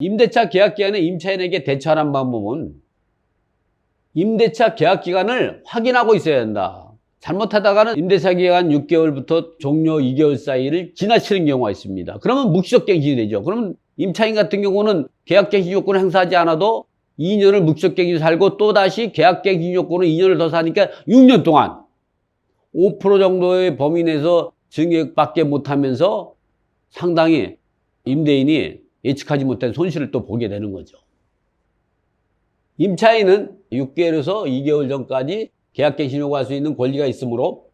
임대차 계약 기간에 임차인에게 대처하는 방법은 임대차 계약 기간을 확인하고 있어야 한다. 잘못하다가는 임대차 기간 6개월부터 종료 2개월 사이를 지나치는 경우가 있습니다. 그러면 묵시적 갱신이 되죠. 그러면 임차인 같은 경우는 계약 갱신 요건을 행사하지 않아도 2년을 묵시적 갱신 살고 또다시 계약 갱신 요건을 2년을 더 사니까 6년 동안 5% 정도의 범위 내에서 증액밖에 못하면서 상당히 임대인이 예측하지 못한 손실을 또 보게 되는 거죠. 임차인은 6개월에서 2개월 전까지 계약 갱신 요구할 수 있는 권리가 있으므로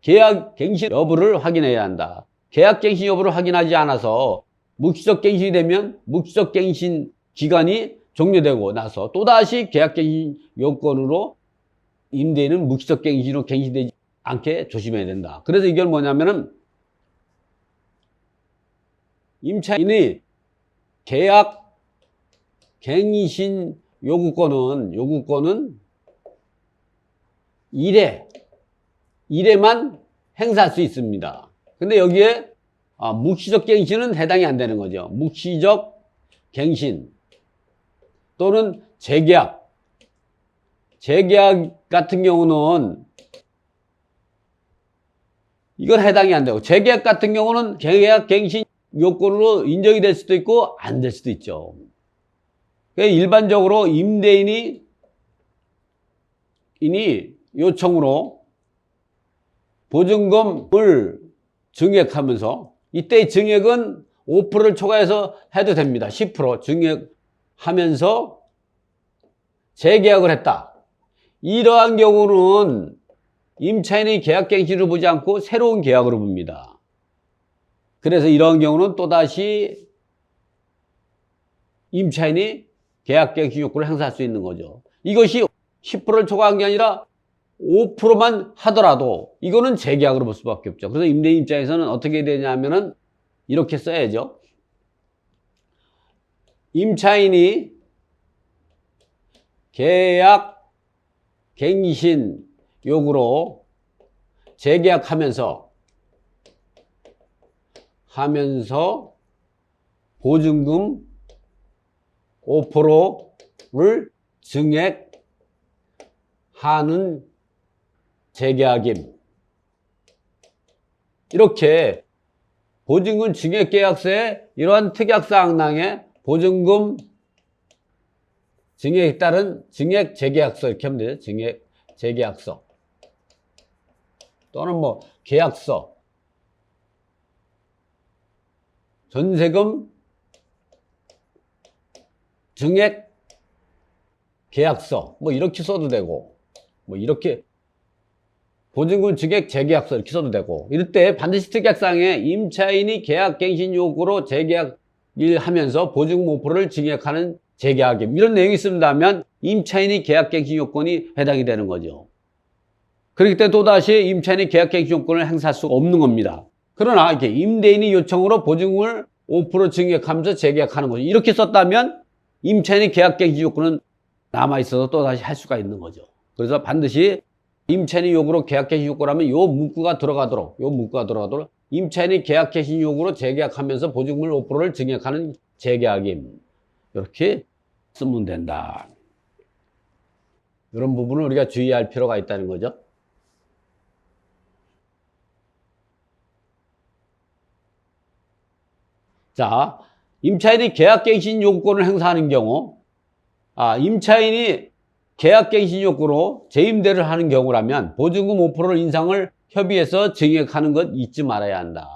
계약 갱신 여부를 확인해야 한다. 계약 갱신 여부를 확인하지 않아서 묵시적 갱신이 되면 묵시적 갱신 기간이 종료되고 나서 또다시 계약 갱신 요건으로 임대인은 묵시적 갱신으로 갱신되지 않게 조심해야 된다. 그래서 이건 뭐냐면은 임차인이 계약 갱신 요구권은 요구권은 1회 1회만 행사할 수 있습니다. 근데 여기에 아, 묵시적 갱신은 해당이 안 되는 거죠. 묵시적 갱신 또는 재계약 재계약 같은 경우는 이건 해당이 안 되고 재계약 같은 경우는 계약 갱신 요건으로 인정이 될 수도 있고 안 될 수도 있죠. 일반적으로 임대인이 인이 요청으로 보증금을 증액하면서 이때 증액은 5%를 초과해서 해도 됩니다. 10% 증액하면서 재계약을 했다. 이러한 경우는 임차인이 계약 갱신을 보지 않고 새로운 계약으로 봅니다. 그래서 이러한 경우는 또다시 임차인이 계약갱신 요건을 행사할 수 있는 거죠. 이것이 10%를 초과한 게 아니라 5%만 하더라도 이거는 재계약으로 볼 수밖에 없죠. 그래서 임대인 입장에서는 어떻게 되냐면은 이렇게 써야죠. 임차인이 계약 갱신 요구로 재계약하면서 하면서 보증금 5%를 증액하는 재계약임. 이렇게 보증금 증액계약서에 이러한 특약사항랑에 보증금 증액에 따른 증액 재계약서 이렇게 하면 되죠. 증액 재계약서 또는 뭐 계약서 전세금 증액 계약서 뭐 이렇게 써도 되고 뭐 이렇게 보증금 증액 재계약서 이렇게 써도 되고 이럴 때 반드시 특약상에 임차인이 계약갱신 요구로 재계약을 하면서 보증금 5%를 증액하는 재계약임 이런 내용이 있습니다면 임차인이 계약갱신 요건이 해당이 되는 거죠. 그렇기 때문에 또다시 임차인이 계약갱신 요건을 행사할 수가 없는 겁니다. 그러나 이렇게 임대인이 요청으로 보증금을 5% 증액하면서 재계약하는 거죠. 이렇게 썼다면 임차인이 계약갱신 요건은 남아 있어서 또 다시 할 수가 있는 거죠. 그래서 반드시 임차인이 요구로 계약갱신 요구라면 요 문구가 들어가도록 요 문구가 들어가도록 임차인이 계약갱신 요구로 재계약하면서 보증금을 5%를 증액하는 재계약임 이렇게 쓰면 된다. 이런 부분을 우리가 주의할 필요가 있다는 거죠. 자, 임차인이 계약갱신 요구권을 행사하는 경우, 아, 임차인이 계약갱신 요구로 재임대를 하는 경우라면 보증금 5% 인상을 협의해서 증액하는 것 잊지 말아야 한다.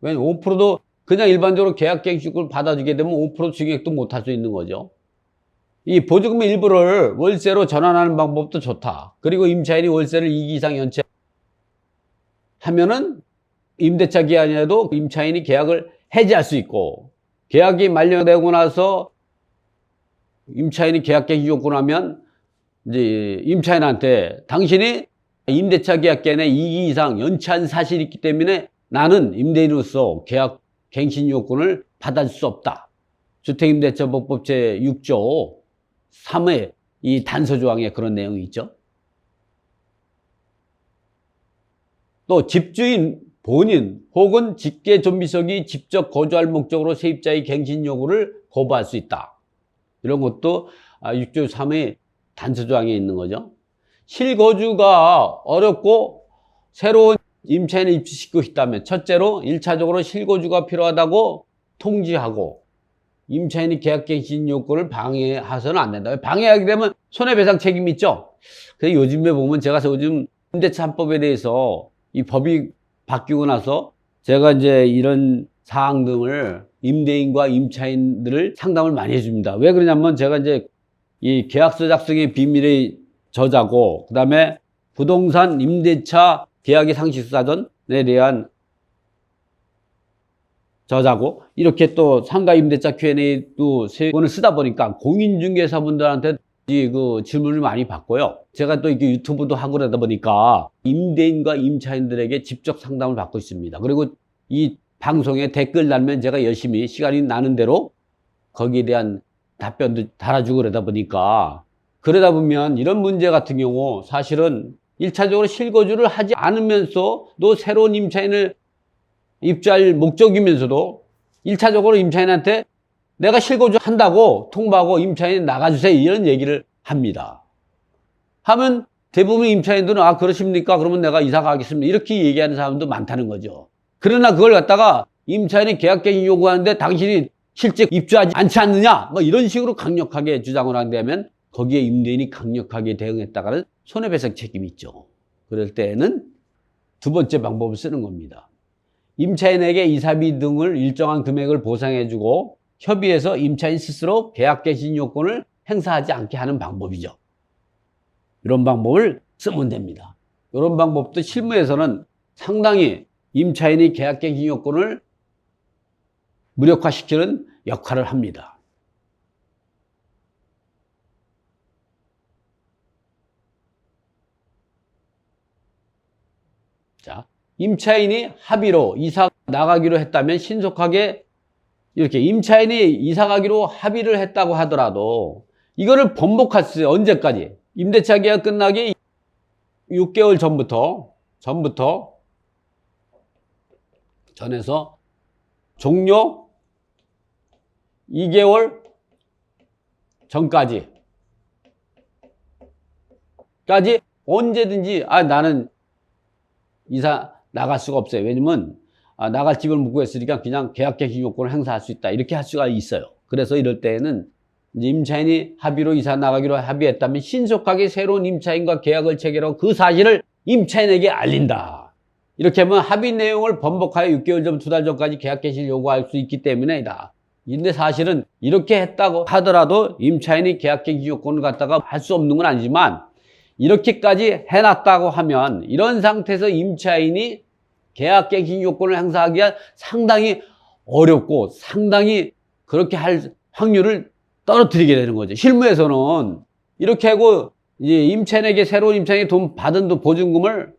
왜냐면 5%도 그냥 일반적으로 계약갱신 요구를 받아주게 되면 5% 증액도 못 할 수 있는 거죠. 이 보증금의 일부를 월세로 전환하는 방법도 좋다. 그리고 임차인이 월세를 2기 이상 연체 하면은 임대차 기한이라도 임차인이 계약을 해지할 수 있고 계약이 만료되고 나서 임차인이 계약 갱신 요구를 하면 이제 임차인한테 당신이 임대차 계약 기간에 2기 이상 연체한 사실이 있기 때문에 나는 임대인으로서 계약 갱신 요건을 받아줄 수 없다. 주택임대차법법 제6조 3의 이 단서 조항에 그런 내용이 있죠. 또 집주인 본인 혹은 직계 좀비석이 직접 거주할 목적으로 세입자의 갱신 요구를 거부할 수 있다. 이런 것도 아, 6조 3의 단서 조항에 있는 거죠. 실거주가 어렵고 새로운 임차인을 입주시키고 싶다면 첫째로 1차적으로 실거주가 필요하다고 통지하고 임차인이 계약갱신 요건을 방해해서는 안 된다. 방해하게 되면 손해배상 책임이 있죠. 그래서 요즘에 보면 제가 요즘 임대차 합법에 대해서 이 법이 바뀌고 나서 제가 이제 이런 사항 등을 임대인과 임차인들을 상담을 많이 해줍니다. 왜 그러냐면 제가 이제 이 계약서 작성의 비밀의 저자고, 그 다음에 부동산 임대차 계약의 상식사전에 대한 저자고, 이렇게 또 상가 임대차 Q&A도 세 권을 쓰다 보니까 공인중개사분들한테 이 그 질문을 많이 받고요. 제가 또 이렇게 유튜브도 하고 그러다 보니까 임대인과 임차인들에게 직접 상담을 받고 있습니다. 그리고 이 방송에 댓글 달면 제가 열심히 시간이 나는 대로 거기에 대한 답변도 달아주고 그러다 보니까 그러다 보면 이런 문제 같은 경우 사실은 일차적으로 실거주를 하지 않으면서도 새로운 임차인을 입주할 목적이면서도 일차적으로 임차인한테 내가 실거주 한다고 통보하고 임차인 나가주세요 이런 얘기를 합니다. 하면 대부분 임차인들은 아 그러십니까? 그러면 내가 이사 가겠습니다. 이렇게 얘기하는 사람도 많다는 거죠. 그러나 그걸 갖다가 임차인이 계약갱신 요구하는데 당신이 실제 입주하지 않지 않느냐? 뭐 이런 식으로 강력하게 주장을 한다면 거기에 임대인이 강력하게 대응했다가는 손해배상 책임이 있죠. 그럴 때는 두 번째 방법을 쓰는 겁니다. 임차인에게 이사비 등을 일정한 금액을 보상해주고 협의해서 임차인 스스로 계약갱신 요건을 행사하지 않게 하는 방법이죠. 이런 방법을 쓰면 됩니다. 이런 방법도 실무에서는 상당히 임차인이 계약갱신 요건을 무력화시키는 역할을 합니다. 자, 임차인이 합의로 이사 나가기로 했다면 신속하게 이렇게 임차인이 이사 가기로 합의를 했다고 하더라도 이거를 번복할 수 있어요. 언제까지? 임대차 계약 끝나기 6개월 전부터 전부터 전에서 종료 2개월 전까지 까지 언제든지 아 나는 이사 나갈 수가 없어요. 왜냐면 아, 나갈 집을 못 구했으니까 그냥 계약갱신 요건을 행사할 수 있다. 이렇게 할 수가 있어요. 그래서 이럴 때에는 임차인이 합의로 이사 나가기로 합의했다면 신속하게 새로운 임차인과 계약을 체결하고 그 사실을 임차인에게 알린다. 이렇게 하면 합의 내용을 번복하여 6개월 전, 두 달 전까지 계약갱신을 요구할 수 있기 때문에이다. 근데 사실은 이렇게 했다고 하더라도 임차인이 계약갱신 요건을 갖다가 할 수 없는 건 아니지만 이렇게까지 해놨다고 하면 이런 상태에서 임차인이 계약 갱신 요건을 행사하기 가 상당히 어렵고 상당히 그렇게 할 확률을 떨어뜨리게 되는 거죠. 실무에서는 이렇게 하고 이제 임차인에게 새로운 임차인이 돈 받은 돈 보증금을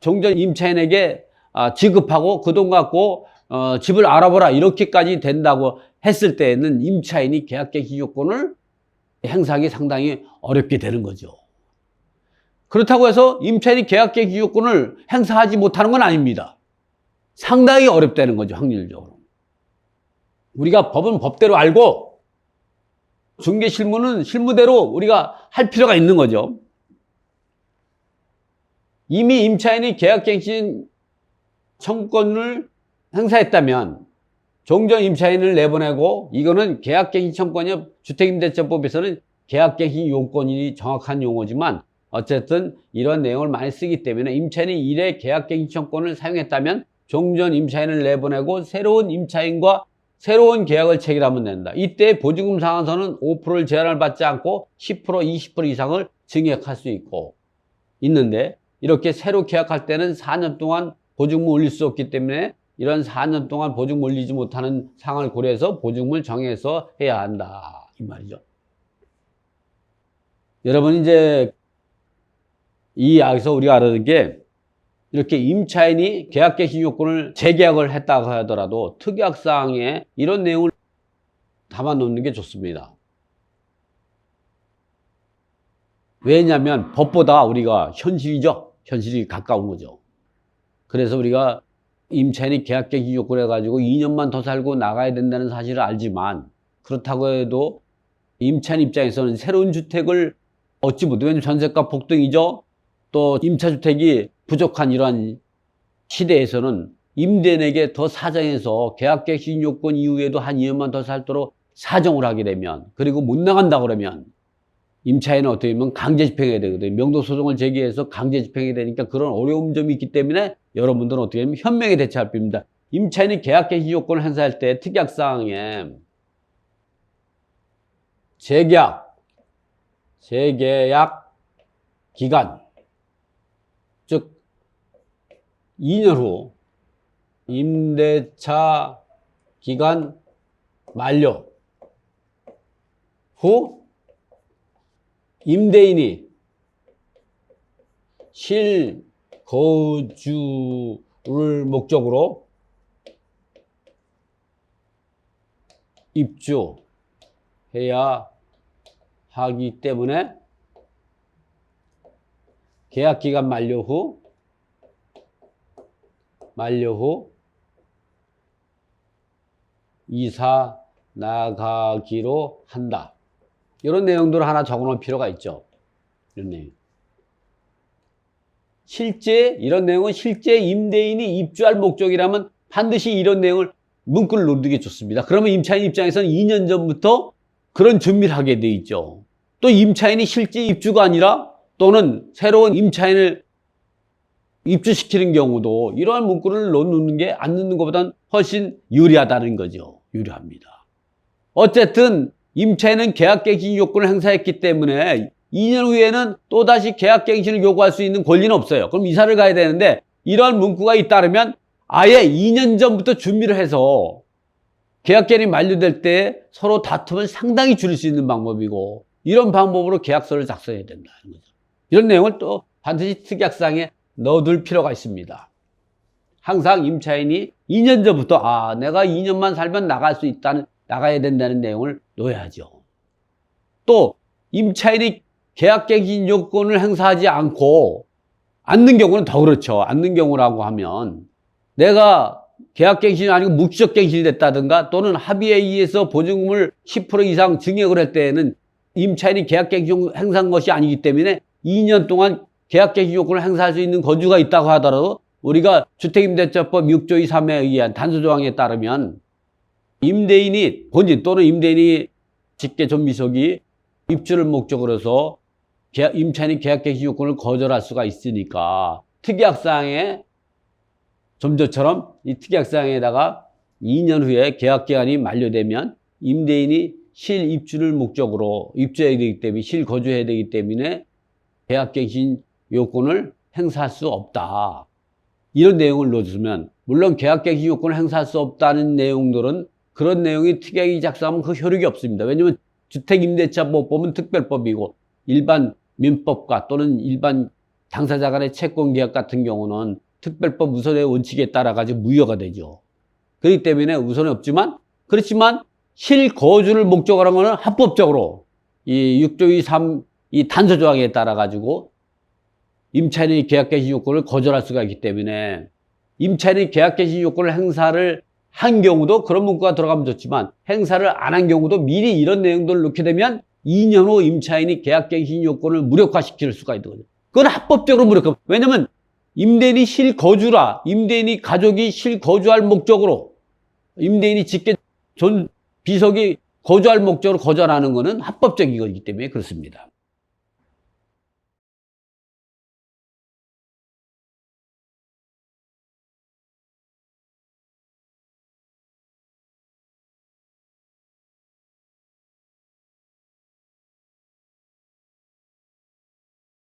종전 임차인에게 아, 지급하고 그 돈 갖고 어, 집을 알아보라 이렇게까지 된다고 했을 때에는 임차인이 계약갱신 요건을 행사하기 상당히 어렵게 되는 거죠. 그렇다고 해서 임차인이 계약갱신 요건을 행사하지 못하는 건 아닙니다. 상당히 어렵다는 거죠, 확률적으로. 우리가 법은 법대로 알고 중개 실무는 실무대로 우리가 할 필요가 있는 거죠. 이미 임차인이 계약갱신 청구권을 행사했다면 종전 임차인을 내보내고 이거는 계약갱신 청구권이 주택임대차법에서는 계약갱신 요건이 정확한 용어지만 어쨌든 이런 내용을 많이 쓰기 때문에 임차인이 일회 계약갱신 청구권을 사용했다면 종전 임차인을 내보내고 새로운 임차인과 새로운 계약을 체결하면 된다. 이때 보증금 상한선은 5%를 제한을 받지 않고 10% 20% 이상을 증액할 수 있고 있는데 이렇게 새로 계약할 때는 4년 동안 보증금 올릴 수 없기 때문에 이런 4년 동안 보증금 올리지 못하는 상황을 고려해서 보증금을 정해서 해야 한다. 이 말이죠. 여러분 이제 이 이야기에서 우리가 알아듣는 게 이렇게 임차인이 계약갱신 요건을 재계약을 했다고 하더라도 특약사항에 이런 내용을 담아 놓는 게 좋습니다. 왜냐하면 법보다 우리가 현실이죠. 현실이 가까운 거죠. 그래서 우리가 임차인이 계약갱신 요건을 해가지고 2년만 더 살고 나가야 된다는 사실을 알지만 그렇다고 해도 임차인 입장에서는 새로운 주택을 얻지 못해. 왜냐면 전세가 폭등이죠. 또 임차주택이 부족한 이러한 시대에서는 임대인에게 더 사정해서 계약갱신 요건 이후에도 한 2년만 더 살도록 사정을 하게 되면 그리고 못 나간다 그러면 임차인은 어떻게 보면 강제 집행해야 되거든요. 명도 소송을 제기해서 강제 집행해야 되니까 그런 어려움 점이 있기 때문에 여러분들은 어떻게 하면 현명히 대처할 필요입니다. 임차인이 계약갱신 요건을 행사할 때 특약 사항에 재계약, 재계약 기간, 2년 후 임대차 기간 만료 후 임대인이 실거주를 목적으로 입주해야 하기 때문에 계약 기간 만료 후 만료 후 이사 나가기로 한다. 이런 내용들을 하나 적어 놓을 필요가 있죠. 이런 내용. 실제, 이런 내용은 실제 임대인이 입주할 목적이라면 반드시 이런 내용을 문구를 놓는 게 좋습니다. 그러면 임차인 입장에서는 2년 전부터 그런 준비를 하게 돼 있죠. 또 임차인이 실제 입주가 아니라 또는 새로운 임차인을 입주시키는 경우도 이러한 문구를 넣는 게 안 넣는 것보다는 훨씬 유리하다는 거죠. 유리합니다. 어쨌든 임차인은 계약갱신 요건을 행사했기 때문에 2년 후에는 또다시 계약갱신을 요구할 수 있는 권리는 없어요. 그럼 이사를 가야 되는데 이러한 문구가 잇따르면 아예 2년 전부터 준비를 해서 계약기간이 만료될 때 서로 다툼을 상당히 줄일 수 있는 방법이고 이런 방법으로 계약서를 작성해야 된다는 거죠. 이런 내용을 또 반드시 특약상에 넣어둘 필요가 있습니다. 항상 임차인이 2년 전부터 아 내가 2년만 살면 나갈 수 있다는 나가야 된다는 내용을 넣어야죠. 또 임차인이 계약 갱신 요건을 행사하지 않고 않는 경우는 더 그렇죠. 않는 경우라고 하면 내가 계약 갱신이 아니고 묵시적 갱신이 됐다든가 또는 합의에 의해서 보증금을 10% 이상 증액을 할 때에는 임차인이 계약 갱신 행사한 것이 아니기 때문에 2년 동안 계약갱신 요건을 행사할 수 있는 거주가 있다고 하더라도 우리가 주택임대차법 6조 2, 3에 의한 단수조항에 따르면 임대인이 본진 또는 임대인이 직계 전미석이 입주를 목적으로 해서 계약- 임차인이 계약갱신 요건을 거절할 수가 있으니까 특약사항에 좀 전처럼 이 특약사항에다가 2년 후에 계약기간이 만료되면 임대인이 실입주를 목적으로 입주해야 되기 때문에 실거주해야 되기 때문에 계약갱신 요건을 행사할 수 없다. 이런 내용을 넣어주면 물론 계약갱신 요건을 행사할 수 없다는 내용들은 그런 내용이 특약이 작성하면 그 효력이 없습니다. 왜냐하면 주택임대차법 보면 특별법이고 일반 민법과 또는 일반 당사자 간의 채권계약 같은 경우는 특별법 우선의 원칙에 따라 가지고 무효가 되죠. 그렇기 때문에 우선이 없지만 그렇지만 실거주를 목적으로 한 거는 합법적으로 이 6조 2, 3, 이 단서 조항에 따라 가지고 임차인이 계약개시 요건을 거절할 수가 있기 때문에 임차인이 계약개시 요건을 행사를 한 경우도 그런 문구가 들어가면 좋지만 행사를 안 한 경우도 미리 이런 내용들을 넣게 되면 2년 후 임차인이 계약갱신 요건을 무력화시킬 수가 있거든요. 그건 합법적으로 무력화. 왜냐면 임대인이 실거주라, 임대인이 가족이 실거주할 목적으로 임대인이 직계 존 비석이 거주할 목적으로 거절하는 것은 합법적인 거기 때문에 그렇습니다.